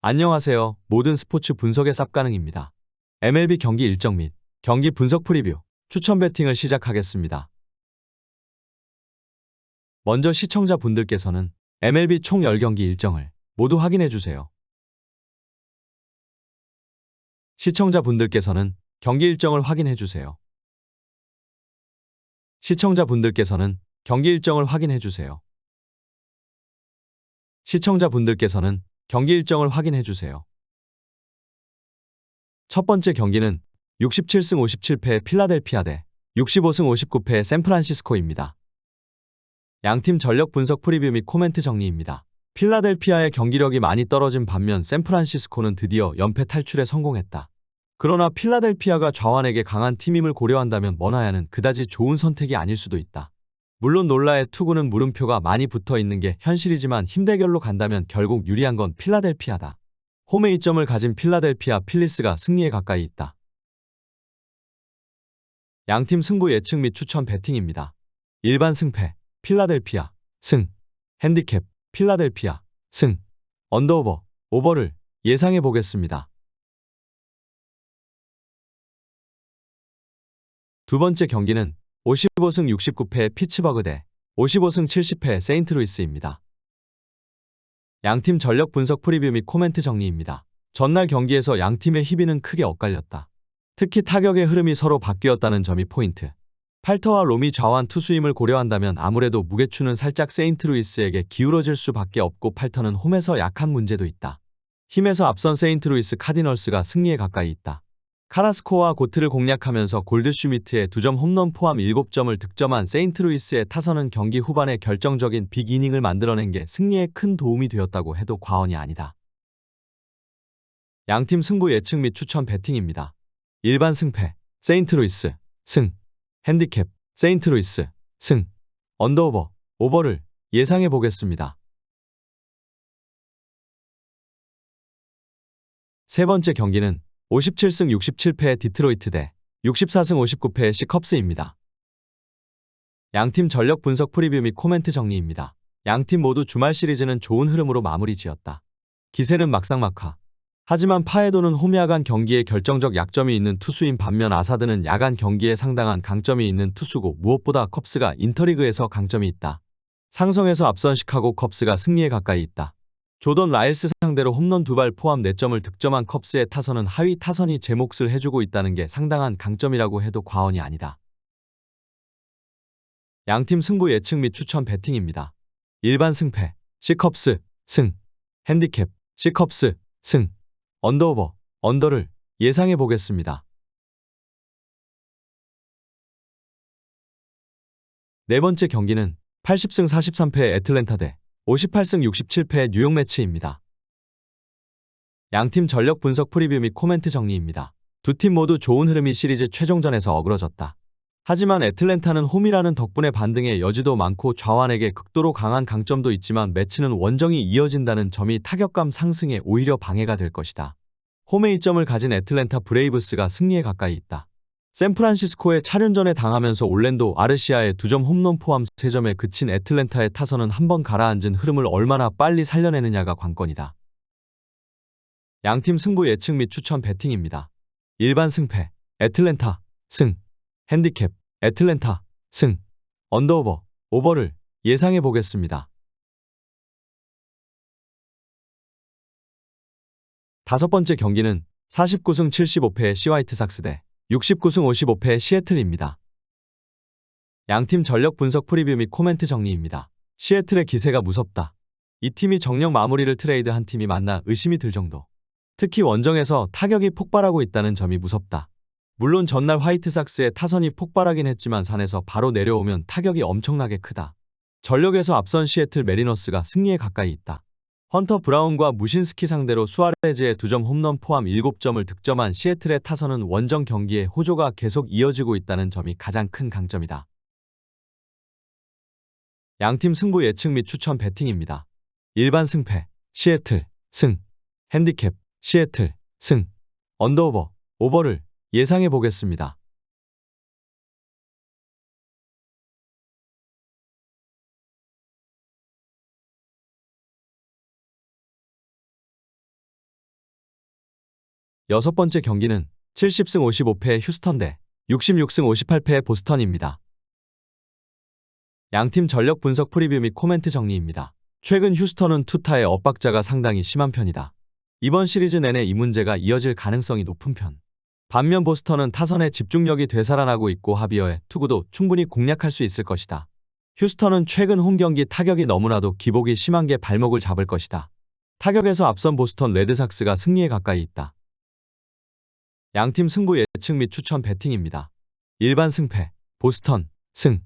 안녕하세요. 모든 스포츠 분석의 쌉가능입니다. MLB 경기 일정 및 경기 분석 프리뷰, 추천 배팅을 시작하겠습니다. 먼저 시청자분들께서는 MLB 총 10경기 일정을 모두 확인해 주세요. 시청자분들께서는 경기 일정을 확인해 주세요. 시청자분들께서는 경기 일정을 확인해 주세요. 시청자분들께서는 경기 일정을 확인해 주세요. 첫 번째 경기는 67승 57패 필라델피아 대 65승 59패 샌프란시스코입니다. 양팀 전력 분석 프리뷰 및 코멘트 정리입니다. 필라델피아의 경기력이 많이 떨어진 반면 샌프란시스코는 드디어 연패 탈출에 성공했다. 그러나 필라델피아가 좌완에게 강한 팀임을 고려한다면 머나야는 그다지 좋은 선택이 아닐 수도 있다. 물론 놀라의 투구는 물음표가 많이 붙어 있는 게 현실이지만 힘대결로 간다면 결국 유리한 건 필라델피아다. 홈에 이점을 가진 필라델피아 필리스가 승리에 가까이 있다. 양팀 승부 예측 및 추천 배팅입니다. 일반 승패, 필라델피아, 승, 핸디캡, 필라델피아, 승, 언더오버, 오버를 예상해 보겠습니다. 두 번째 경기는 55승 69패 피츠버그 대 55승 70패 세인트루이스입니다. 양팀 전력 분석 프리뷰 및 코멘트 정리입니다. 전날 경기에서 양팀의 희비는 크게 엇갈렸다. 특히 타격의 흐름이 서로 바뀌었다는 점이 포인트. 팔터와 롬이 좌완 투수임을 고려한다면 아무래도 무게추는 살짝 세인트루이스에게 기울어질 수밖에 없고 팔터는 홈에서 약한 문제도 있다. 힘에서 앞선 세인트루이스 카디널스가 승리에 가까이 있다. 카라스코와 고트를 공략하면서 골드슈미트의 2점 홈런 포함 7점을 득점한 세인트루이스의 타선은 경기 후반에 결정적인 빅이닝을 만들어낸 게 승리에 큰 도움이 되었다고 해도 과언이 아니다. 양팀 승부 예측 및 추천 배팅입니다. 일반 승패, 세인트루이스, 승, 핸디캡, 세인트루이스, 승, 언더오버, 오버를 예상해 보겠습니다. 세 번째 경기는 57승 67패의 디트로이트 대 64승 59패의 시컵스입니다. 양팀 전력 분석 프리뷰 및 코멘트 정리입니다. 양팀 모두 주말 시리즈는 좋은 흐름으로 마무리 지었다. 기세는 막상막하. 하지만 파에도는 홈 야간 경기에 결정적 약점이 있는 투수인 반면 아사드는 야간 경기에 상당한 강점이 있는 투수고 무엇보다 컵스가 인터리그에서 강점이 있다. 상성에서 앞선 시카고 컵스가 승리에 가까이 있다. 조던 라일스 상대로 홈런 두 발 포함 4점을 득점한 컵스의 타선은 하위 타선이 제 몫을 해주고 있다는 게 상당한 강점이라고 해도 과언이 아니다. 양팀 승부 예측 및 추천 배팅입니다. 일반 승패, C컵스, 승, 핸디캡, C컵스, 승, 언더오버, 언더를 예상해 보겠습니다. 네 번째 경기는 80승 43패의 애틀랜타 대 58승 67패의 뉴욕 매치입니다. 양팀 전력 분석 프리뷰 및 코멘트 정리입니다. 두 팀 모두 좋은 흐름이 시리즈 최종전에서 어그러졌다. 하지만 애틀랜타는 홈이라는 덕분에 반등의 여지도 많고 좌완에게 극도로 강한 강점도 있지만 매치는 원정이 이어진다는 점이 타격감 상승에 오히려 방해가 될 것이다. 홈에 이점을 가진 애틀랜타 브레이브스가 승리에 가까이 있다. 샌프란시스코의 차륜전에 당하면서 올랜도 아르시아의 2점 홈런 포함 3점에 그친 애틀랜타의 타선은 한 번 가라앉은 흐름을 얼마나 빨리 살려내느냐가 관건이다. 양팀 승부 예측 및 추천 배팅입니다. 일반 승패, 애틀랜타, 승, 핸디캡, 애틀랜타, 승, 언더오버, 오버를 예상해 보겠습니다. 다섯 번째 경기는 49승 75패의 시화이트삭스 대 69승 55패의 시애틀입니다. 양팀 전력 분석 프리뷰 및 코멘트 정리입니다. 시애틀의 기세가 무섭다. 이 팀이 정력 마무리를 트레이드 한 팀이 만나 의심이 들 정도. 특히 원정에서 타격이 폭발하고 있다는 점이 무섭다. 물론 전날 화이트삭스의 타선이 폭발하긴 했지만 산에서 바로 내려오면 타격이 엄청나게 크다. 전력에서 앞선 시애틀 메리너스가 승리에 가까이 있다. 헌터 브라운과 무신스키 상대로 수아레즈의 2점 홈런 포함 7점을 득점한 시애틀의 타선은 원정 경기에 호조가 계속 이어지고 있다는 점이 가장 큰 강점이다. 양팀 승부 예측 및 추천 배팅입니다. 일반 승패, 시애틀, 승, 핸디캡, 시애틀, 승, 언더오버, 오버를 예상해 보겠습니다. 여섯 번째 경기는 70승 55패의 휴스턴 대 66승 58패의 보스턴입니다. 양팀 전력 분석 프리뷰 및 코멘트 정리입니다. 최근 휴스턴은 투타의 엇박자가 상당히 심한 편이다. 이번 시리즈 내내 이 문제가 이어질 가능성이 높은 편. 반면 보스턴은 타선의 집중력이 되살아나고 있고 하비어의 투구도 충분히 공략할 수 있을 것이다. 휴스턴은 최근 홈 경기 타격이 너무나도 기복이 심한 게 발목을 잡을 것이다. 타격에서 앞선 보스턴 레드삭스가 승리에 가까이 있다. 양팀 승부 예측 및 추천 배팅입니다. 일반 승패, 보스턴, 승,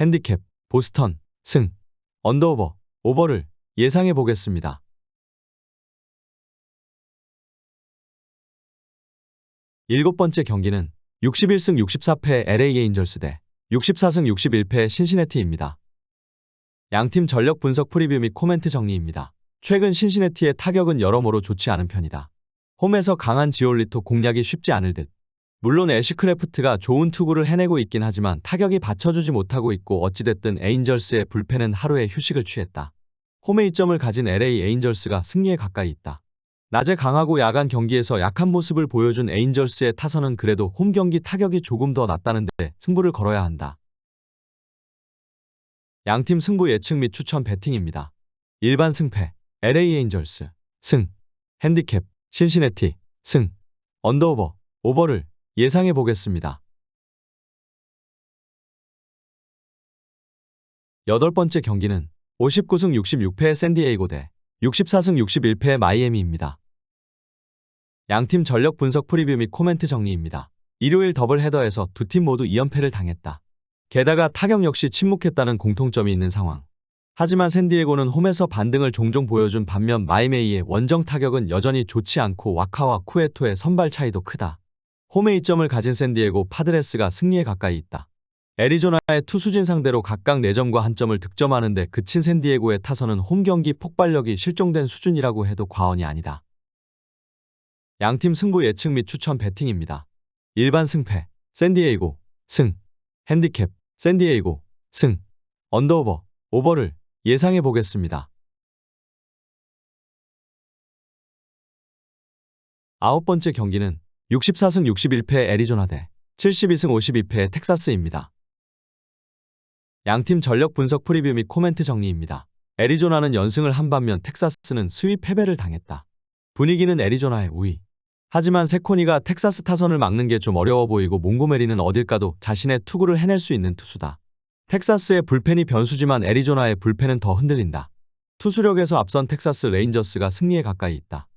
핸디캡, 보스턴, 승, 언더오버, 오버를 예상해 보겠습니다. 일곱 번째 경기는 61승 64패 LA 에인절스 대 64승 61패 신시내티입니다. 양팀 전력 분석 프리뷰 및 코멘트 정리입니다. 최근 신시내티의 타격은 여러모로 좋지 않은 편이다. 홈에서 강한 지올리토 공략이 쉽지 않을 듯. 물론 애쉬크래프트가 좋은 투구를 해내고 있긴 하지만 타격이 받쳐주지 못하고 있고 어찌됐든 에인절스의 불펜은 하루의 휴식을 취했다. 홈의 이점을 가진 LA 에인절스가 승리에 가까이 있다. 낮에 강하고 야간 경기에서 약한 모습을 보여준 에인절스의 타선은 그래도 홈 경기 타격이 조금 더 낫다는데 승부를 걸어야 한다. 양팀 승부 예측 및 추천 배팅입니다. 일반 승패, LA 에인절스, 승, 핸디캡, 신시내티, 승, 언더오버, 오버를 예상해 보겠습니다. 여덟 번째 경기는 59승 66패의 샌디에이고 대 64승 61패의 마이애미입니다. 양팀 전력 분석 프리뷰 및 코멘트 정리입니다. 일요일 더블 헤더에서 두 팀 모두 2연패를 당했다. 게다가 타격 역시 침묵했다는 공통점이 있는 상황. 하지만 샌디에고는 홈에서 반등을 종종 보여준 반면 마이메이의 원정 타격은 여전히 좋지 않고 와카와 쿠에토의 선발 차이도 크다. 홈의 이점을 가진 샌디에고 파드레스가 승리에 가까이 있다. 애리조나의 투수진 상대로 각각 4점과 한 점을 득점하는데 그친 샌디에고의 타선은 홈 경기 폭발력이 실종된 수준이라고 해도 과언이 아니다. 양팀 승부 예측 및 추천 배팅입니다. 일반 승패, 샌디에이고, 승, 핸디캡, 샌디에이고, 승, 언더오버, 오버를 예상해 보겠습니다. 아홉 번째 경기는 64승 61패 애리조나 대 72승 52패 텍사스입니다. 양팀 전력 분석 프리뷰 및 코멘트 정리입니다. 애리조나는 연승을 한 반면 텍사스는 스위 패배를 당했다. 분위기는 애리조나의 우위. 하지만 세코니가 텍사스 타선을 막는 게 좀 어려워 보이고 몽고메리는 어딜 가도 자신의 투구를 해낼 수 있는 투수다. 텍사스의 불펜이 변수지만 애리조나의 불펜은 더 흔들린다. 투수력에서 앞선 텍사스 레인저스가 승리에 가까이 있다.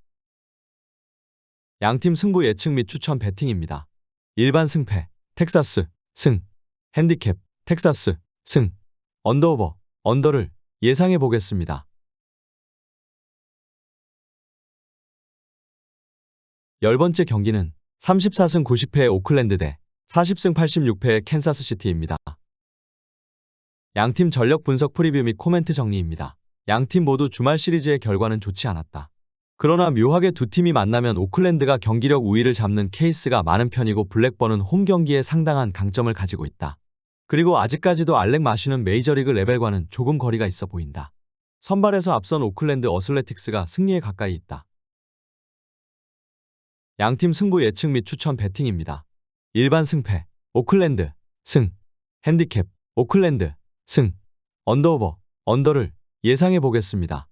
양팀 승부 예측 및 추천 배팅입니다. 일반 승패, 텍사스, 승, 핸디캡, 텍사스, 승, 언더오버, 언더를 예상해 보겠습니다. 열 번째 경기는 34승 90패의 오클랜드 대 40승 86패의 캔사스시티입니다. 양팀 전력 분석 프리뷰 및 코멘트 정리입니다. 양팀 모두 주말 시리즈의 결과는 좋지 않았다. 그러나 묘하게 두 팀이 만나면 오클랜드가 경기력 우위를 잡는 케이스가 많은 편이고 블랙번은 홈 경기에 상당한 강점을 가지고 있다. 그리고 아직까지도 알렉 마쉬는 메이저리그 레벨과는 조금 거리가 있어 보인다. 선발에서 앞선 오클랜드 어슬레틱스가 승리에 가까이 있다. 양팀 승부 예측 및 추천 배팅입니다. 일반 승패, 오클랜드, 승, 핸디캡, 오클랜드, 승, 언더오버, 언더를 예상해 보겠습니다.